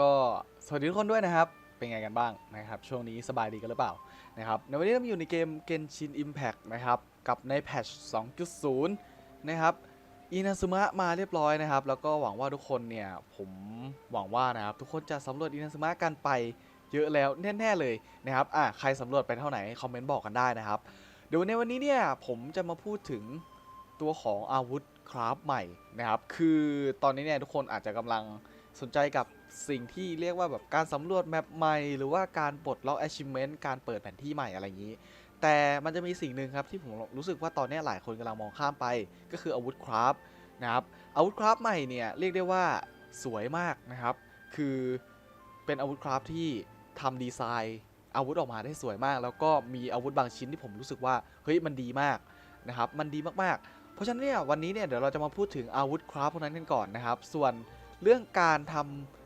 ก็สวัสดีทุกคนด้วยนะครับ เป็นไงกันบ้างนะครับ ช่วงนี้สบายดีกันหรือเปล่านะครับ ในวันนี้เราอยู่ในเกม Genshin Impact นะครับ กับในแพทช์2.0 นะครับอินาซึมะมาเรียบร้อยนะครับ แล้วก็หวังว่าทุกคนเนี่ย ผมหวังว่านะครับ ทุกคนจะสำรวจอินาซึมะกันไปเยอะแล้วแน่ๆเลยนะครับอะใครสำรวจไปเท่าไหนคอมเมนต์บอกกันได้นะครับ เดี๋ยวในวันนี้เนี่ยผมจะมาพูดถึงตัวของอาวุธคราฟใหม่นะครับ คือตอนนี้เนี่ยทุกคนอาจจะกำลังสนใจกับ สิ่งที่เรียกว่าแบบการสำรวจแมปใหม่ หรือว่าการปลดล็อก achievement การเปิดแผนที่ใหม่อะไรอย่างนี้ แต่มันจะมีสิ่งหนึ่งครับที่ผมรู้สึกว่าตอนนี้หลายคนกำลังมองข้ามไป ก็คืออาวุธคราฟนะครับ อาวุธคราฟใหม่เนี่ยเรียกได้ว่าสวยมากนะครับ คือเป็นอาวุธคราฟที่ทำดีไซน์อาวุธออกมาได้สวยมาก แล้วก็มีอาวุธบางชิ้นที่ผมรู้สึกว่าเฮ้ยมันดีมากนะครับ มันดีมากๆ เพราะฉะนั้นเนี่ยวันนี้เนี่ยเดี๋ยวเราจะมาพูดถึงอาวุธคราฟพวกนั้นกันก่อนนะครับ ส่วนเรื่องการทำ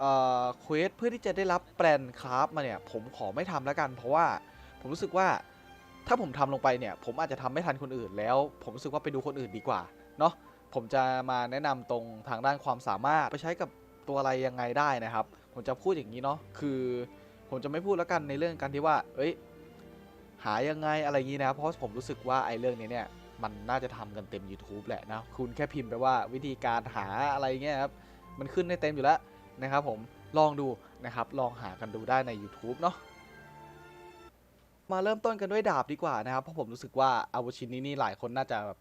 เควสเพื่อที่จะได้รับแปลนคราฟมาเนี่ย ผมขอไม่ทำแล้วกัน เพราะว่าผมรู้สึกว่าถ้าผมทำลงไปเนี่ย ผมอาจจะทำไม่ทันคนอื่นแล้ว ผมรู้สึกว่าไปดูคนอื่นดีกว่าเนาะผมจะมาแนะนำตรงทางด้านความสามารถไปใช้กับตัวอะไรยังไงได้นะครับ ผมจะพูดอย่างนี้เนาะคือผมจะไม่พูดแล้วกันในเรื่องการที่ว่า เอ้ย หายังไงอะไรอย่างนี้นะเพราะผมรู้สึกว่าไอ้เรื่องนี้เนี่ยมันน่าจะทำกันเต็ม YouTube แหละนะ คุณแค่พิมพ์ไปว่าวิธีการหาอะไรเงี้ยครับ มันขึ้นในเต็มอยู่แล้ว นะครับผมลองดูนะครับลองหากันดูได้ใน YouTube เนาะมาเริ่มต้นกันด้วยดาบดีกว่านะครับ เพราะผมรู้สึกว่าอาวุธชิ้นนี้นี่หลายคนน่าจะแบบ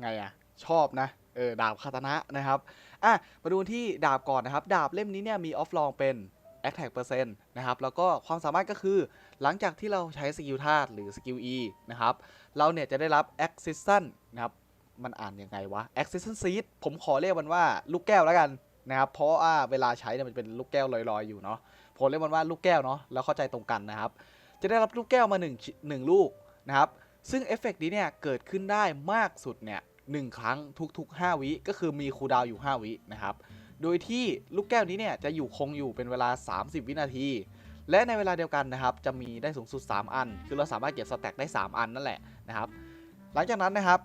ไงอะชอบนะเออดาบคาตานะนะครับอะมาดูที่ดาบก่อนนะครับ ดาบเล่มนี้เนี่ยมีออฟลองเป็น attack เปอร์เซ็นต์นะครับแล้วก็ความสามารถก็คือหลังจากที่เราใช้สกิลธาตุหรือสกิล E นะครับเราเนี่ยจะได้รับ Accession นะครับมันอ่านยังไงวะ Accession Seed ผมขอเรียกมันว่าลูกแก้วแล้วกัน นะครับเพราะว่าเวลาใช้เนี่ยมันจะเป็นลูกแก้วลอยๆอยู่เนาะผมเรียกมันว่าลูกแก้วเนาะแล้วเข้าใจตรงกันนะครับ จะได้รับลูกแก้วมา1หนึ่งลูกนะครับซึ่งเอฟเฟกต์นี้เนี่ยเกิดขึ้นได้มากสุดเนี่ยหนึ่งครั้งทุก ๆ 5 วิก็คือมีคูดาวอยู่ 5 วินะครับโดยที่ลูกแก้วนี้เนี่ยจะอยู่คงอยู่เป็นเวลา 30 วินาที และในเวลาเดียวกันนะครับจะมีได้สูงสุด 3 อัน คือเราสามารถเก็บสแต็กได้ 3 อันนั่นแหละนะครับหลังจากนั้นนะครับ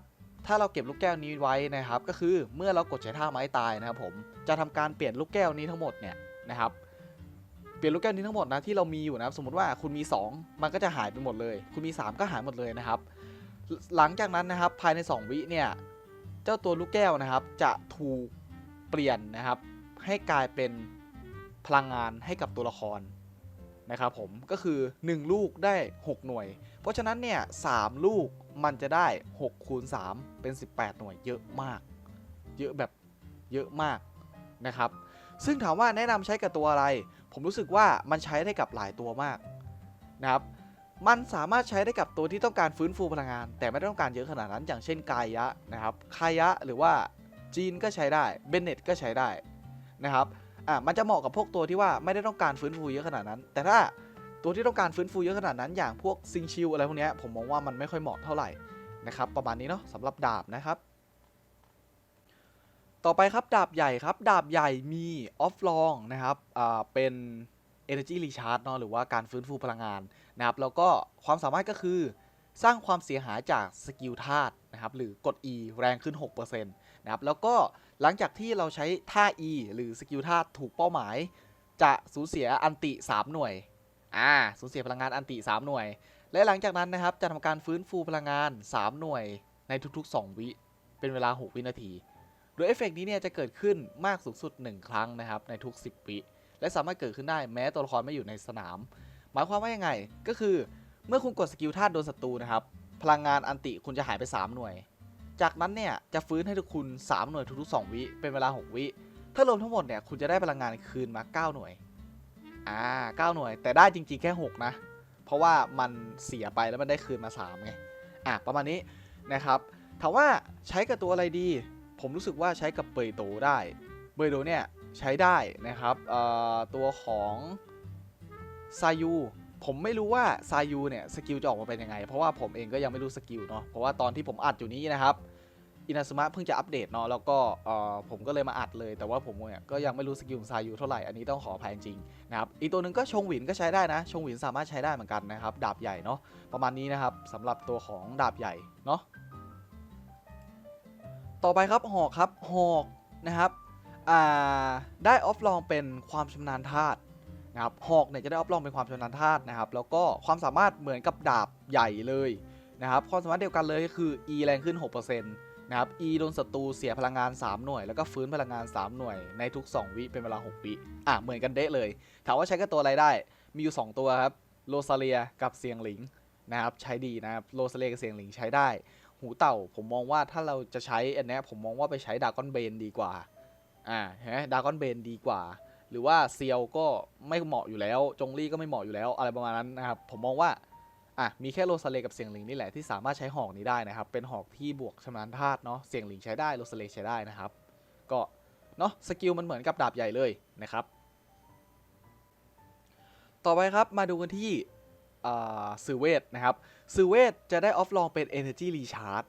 ถ้าเราเก็บลูกแก้วนี้ไว้นะครับ ก็คือเมื่อเรากดใช้ท่าไม้ตายนะครับผมจะทำการเปลี่ยนลูกแก้วนี้ทั้งหมดเนี่ยนะครับเปลี่ยนลูกแก้วนี้ทั้งหมดนะที่เรามีอยู่นะครับสมมติว่าคุณมี 2 มันก็จะหายไปหมดเลย คุณมี 3 ก็หายหมดเลยนะครับ หลังจากนั้นนะครับภายใน 2 วิเนี่ยเจ้าตัวลูกแก้วนะครับ จะถูกเปลี่ยนนะครับ ให้กลายเป็นพลังงานให้กับตัวละครนะครับผมก็คือ 1 ลูกได้ 6 หน่วย เพราะฉะนั้นเนี่ยสามลูก มันจะได้6คูณ3เป็น 18 หน่วยเยอะมาก เยอะแบบเยอะมากนะครับ ซึ่งถามว่าแนะนำใช้กับตัวอะไร ผมรู้สึกว่ามันใช้ได้กับหลายตัวมากนะครับมันสามารถใช้ได้กับตัวที่ต้องการฟื้นฟูพลังงาน แต่ไม่ต้องการเยอะขนาดนั้นอย่างเช่นกายะนะครับคายะหรือว่าจีนก็ใช้ได้เบนเน็ตก็ใช้ได้นะครับอะมันจะเหมาะกับพวกตัวที่ว่าไม่ได้ต้องการฟื้นฟูเยอะขนาดนั้น แต่ถ้า ตัวที่ต้องการฟื้นฟูเยอะขนาดนั้นอย่างพวกซิงชิลอะไรพวกนี้ผมมองว่ามันไม่ค่อยเหมาะเท่าไหร่นะครับประมาณนี้เนาะสำหรับดาบนะครับ ต่อไปครับดาบใหญ่ครับ ดาบใหญ่มีออฟลองนะครับอ่าเป็น Energy Recharge เนาะหรือว่าการฟื้นฟูพลังงานนะครับแล้วก็ความสามารถก็คือสร้างความเสียหายจากสกิลธาตุนะครับหรือกด E แรงขึ้น 6%นะครับแล้วก็หลังจากที่เราใช้ท่า E หรือสกิลธาตุถูกเป้าหมาย จะสูญเสียอันติ 3 หน่วย อ่าสูญเสียพลังงานอันติ 3 หน่วย และหลังจากนั้นนะครับจะทำการฟื้นฟูพลังงาน 3 หน่วยในทุกๆ 2 วิ เป็นเวลา 6 วินาที โดยเอฟเฟกต์นี้เนี่ยจะเกิดขึ้นมากสูงสุด 1 ครั้งนะครับในทุก 10 วิ และสามารถเกิดขึ้นได้แม้ตัวละครไม่อยู่ในสนาม หมายความว่ายังไง ก็คือเมื่อคุณกดสกิลธาตุโดนศัตรูนะครับ พลังงานอันติคุณจะหายไป 3 หน่วย จากนั้นเนี่ยจะฟื้นให้ทุกคุณ 3 หน่วยทุกๆ 2 วิ เป็นเวลา 6 วิ ถ้ารวมทั้งหมดเนี่ยคุณจะได้พลังงานคืนมา 9 หน่วย อ่า9หน่วย แต่ได้จริงๆแค่ 6 นะ เพราะว่ามันเสียไปแล้วมันได้คืนมา 3 ไง อะประมาณนี้นะครับ ถามว่าใช้กับตัวอะไรดี ผมรู้สึกว่าใช้กับเบยโตได้ เบยโตเนี่ยใช้ได้นะครับตัวของซายูผมไม่รู้ว่าซายูเนี่ยสกิลจะออกมาเป็นยังไง เพราะว่าผมเองก็ยังไม่รู้สกิลเนาะ เพราะว่าตอนที่ผมอัดอยู่นี้นะครับ อินาสมะเพิ่งจะอัปเดตเนาะแล้วก็เอ่อผมก็เลยมาอัดเลย แต่ว่าผมเนี่ยก็ยังไม่รู้สกิลของซายูเท่าไหร่อันนี้ต้องขออภัยจริงนะครับอีกตัวหนึ่งก็ชงหวินก็ใช้ได้นะ ชงหวินสามารถใช้ได้เหมือนกันนะครับดาบใหญ่เนาะประมาณนี้นะครับสำหรับตัวของดาบใหญ่เนาะต่อไปครับหอกครับหอกนะครับอ่าได้ออฟลองเป็นความชำนาญธาตุนะครับหอกเนี่ยจะได้ออฟลองเป็นความชำนาญธาตุนะครับแล้วก็ความสามารถเหมือนกับดาบใหญ่เลยนะครับความสามารถเดียวกันเลยก็คือ E แรงขึ้น 6% นะครับ E โดนศัตรูเสียพลังงาน 3 หน่วย แล้วก็ฟื้นพลังงาน 3 หน่วยในทุก 2 วิเป็นเวลา 6 วิอะเหมือนกันเดะเลย ถามว่าใช้กับตัวอะไรได้ มีอยู่ 2 ตัวครับ โรซาเลียกับเซียงหลิงนะครับใช้ดีนะครับ โรซาเลียกับเซียงหลิงใช้ได้ หูเต่าผมมองว่าถ้าเราจะใช้อันนี้ผมมองว่าไปใช้ดากอนเบนดีกว่า อ่าเห็นไหมดากอนเบนดีกว่า หรือว่าเซียวก็ไม่เหมาะอยู่แล้ว จงลี่ก็ไม่เหมาะอยู่แล้ว อะไรประมาณนั้นนะครับ ผมมองว่า อะมีแค่โรซาเลกับเสียงหลิงนี่แหละที่สามารถใช้หอกนี้ได้นะครับ เป็นหอกที่บวกชำนาญธาตุเนาะเสียงหลิงใช้ได้โรซาเลใช้ได้นะครับ ก็เนาะสกิลมันเหมือนกับดาบใหญ่เลยนะครับ ต่อไปครับมาดูกันที่อ่าซือเวทนะครับซือเวทจะได้ออฟลองเป็น Energy Recharge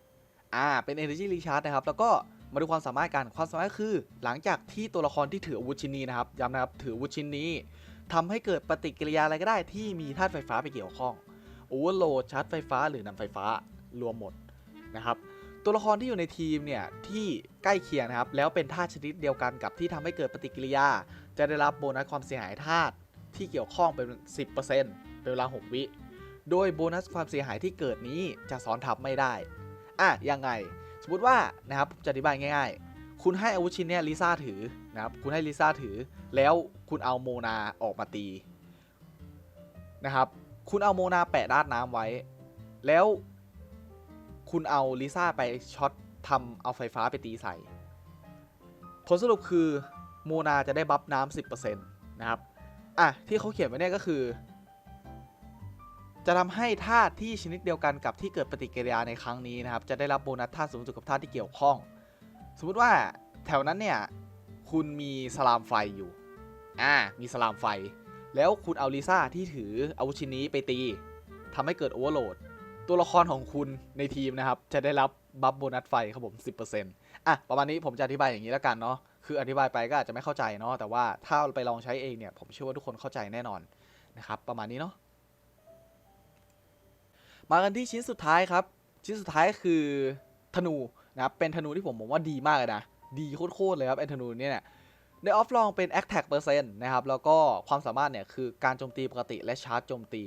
อ่าเป็น Energy Recharge นะครับ แล้วก็มาดูความสามารถกันความสามารถคือ หลังจากที่ตัวละครที่ถืออาวุธชิ้นนี้นะครับย้ำนะครับถืออาวุธชิ้นนี้ทำให้เกิดปฏิกิริยาอะไรก็ได้ที่มีธาตุไฟฟ้าไปเกี่ยวข้อง โอเวอร์โหลดชาร์จไฟฟ้าหรือนำไฟฟ้ารวมหมดนะครับตัวละครที่อยู่ในทีมเนี่ยที่ใกล้เคียงนะครับแล้วเป็นธาตุชนิดเดียวกันกับที่ทำให้เกิดปฏิกิริยา จะได้รับโบนัสความเสียหายธาตุที่เกี่ยวข้องเป็น 10%เป็นเวลา 6 วิ โดยโบนัสความเสียหายที่เกิดนี้จะซ้อนทับไม่ได้ อะยังไง สมมติว่านะครับจะอธิบายง่าย ๆ คุณให้อาวุธชิ้นเนี้ยลิซ่าถือนะครับคุณให้ลิซ่าถือ แล้วคุณเอาโมนาออกมาตีนะครับ คุณเอาโมนาแปะด้านน้ำไว้ แล้วคุณเอาลิซ่าไปช็อตทำเอาไฟฟ้าไปตีใส่ ผลสรุปคือโมนาจะได้บัฟน้ำ10%นะครับ อะ ที่เขาเขียนไว้เนี่ยก็คือ จะทำให้ธาตุที่ชนิดเดียวกันกับที่เกิดปฏิกิริยาในครั้งนี้นะครับ จะได้รับโบนัสธาตุสูงสุดกับธาตุที่เกี่ยวข้อง สมมุติว่าแถวนั้นเนี่ย คุณมีสลามไฟอยู่ อ่า มีสลามไฟ แล้วคุณเอาลิซ่าที่ถืออาวุธชิ้นนี้ไปตีทำให้เกิดโอเวอร์โหลด ตัวละครของคุณในทีมนะครับ จะได้รับบัฟโบนัสไฟครับผม 10%อะ ประมาณนี้ผมจะอธิบายอย่างนี้แล้วกันเนาะ คืออธิบายไปก็อาจจะไม่เข้าใจเนาะ แต่ว่าถ้าไปลองใช้เองเนี่ย ผมเชื่อว่าทุกคนเข้าใจแน่นอนนะครับ ประมาณนี้เนาะ มากันที่ชิ้นสุดท้ายครับ ชิ้นสุดท้ายคือธนูนะครับ เป็นธนูที่ผมมองว่าดีมากเลยนะ ดีโคตรๆเลยครับไอ้ธนูเนี่ย ได้ออฟลองเป็น Attack เปอร์เซ็นต์นะครับ แล้วก็ความสามารถเนี่ยคือการโจมตีปกติและชาร์จโจมตี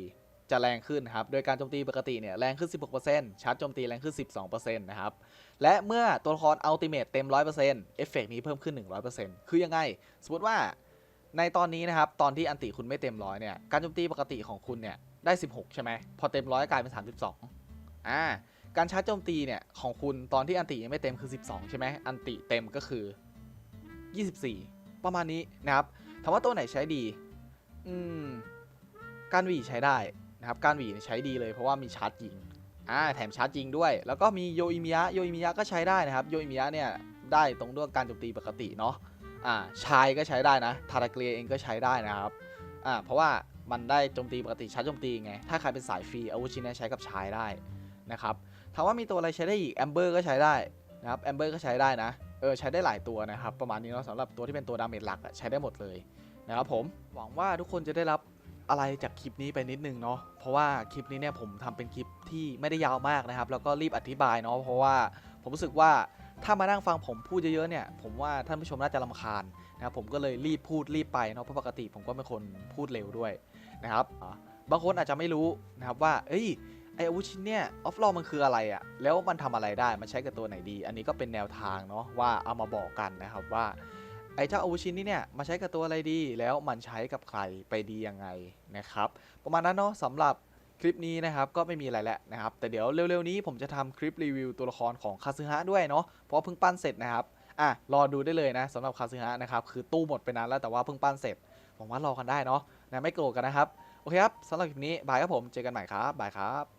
จะแรงขึ้นครับ โดยการโจมตีปกติเนี่ยแรงขึ้น 16%ชาร์จโจมตีแรงขึ้น 12%นะครับ และเมื่อตัวละครอัลติเม e เต็ม 100%เอฟเฟกนี้เพิ่มขึ้น 100%คือยังไง สมมติว่าในตอนนี้นะครับ ตอนที่อันติคุณไม่เต็มร้อยเนี่ย การโจมตีปกติของคุณเนี่ยได้ 16 ใช่ไหม พอเต็มร้อยกลายเป็น 32อ่า การชาร์จโจมตีเนี่ยของคุณตอนที่อันติยังไม่เต็มคือ 12 ใช่ไหมอันติเต็มก็คือ 24 ประมาณนี้นะครับถามว่าตัวไหนใช้ดี อืมการหวีใช้ได้นะครับการหวีใช้ดีเลยเพราะว่ามีชาร์จยิงอ่าแถมชาร์จยิงด้วย แล้วก็มีโยอิมิยะโยอิมิยะก็ใช้ได้นะครับโยอิมิยะเนี่ยได้ตรงด้วยการโจมตีปกติเนาะอ่าชายก็ใช้ได้นะทาราเกลียเองก็ใช้ได้นะครับอ่าเพราะว่ามันได้โจมตีปกติชาร์จโจมตีไงถ้าใครเป็นสายฟรีอาวุธชิ้นนี้ใช้กับชายได้นะครับถามว่ามีตัวอะไรใช้ได้อีกแอมเบอร์ก็ใช้ได้นะครับแอมเบอร์ก็ใช้ได้นะ เออใช้ได้หลายตัวนะครับ ประมาณนี้เนาะสำหรับตัวที่เป็นตัวดาเมจหลักอะใช้ได้หมดเลยนะครับผมหวังว่าทุกคนจะได้รับอะไรจากคลิปนี้ไปนิดนึงเนาะเพราะว่าคลิปนี้เนี่ยผมทำเป็นคลิปที่ไม่ได้ยาวมากนะครับ แล้วก็รีบอธิบายเนาะเพราะว่าผมรู้สึกว่าถ้ามานั่งฟังผมพูดเยอะๆเนี่ยผมว่าท่านผู้ชมน่าจะรำคาญนะครับผมก็เลยรีบพูดรีบไปเนาะเพราะปกติผมก็เป็นคนพูดเร็วด้วยนะครับบางคนอาจจะไม่รู้นะครับว่า เอ้ย ไออาวุธชิ้นเนี่ยออฟลอมันคืออะไรอะแล้วมันทำอะไรได้ มันใช้กับตัวไหนดี อันนี้ก็เป็นแนวทางเนาะว่าเอามาบอกกันนะครับว่าไอเจ้าอาวุธชิ้นนี้เนี่ยมาใช้กับตัวอะไรดี แล้วมันใช้กับใครไปดียังไงนะครับ ประมาณนั้นเนาะสำหรับคลิปนี้นะครับก็ไม่มีอะไรแล้วนะครับ แต่เดี๋ยวเร็วๆนี้ผมจะทำคลิปรีวิวตัวละครของคาซึฮะด้วยเนาะเพราะเพิ่งปั้นเสร็จนะครับอะรอดูได้เลยนะสำหรับคาซึฮะนะครับคือตู้หมดไปนานแล้วแต่ว่าเพิ่งปั้นเสร็จผมว่ารอกันได้เนาะนะไม่โกรธกันนะครับโอเคครับสำหรับคลิปนี้บายครับผมเจอกันใหม่ครับบายครับ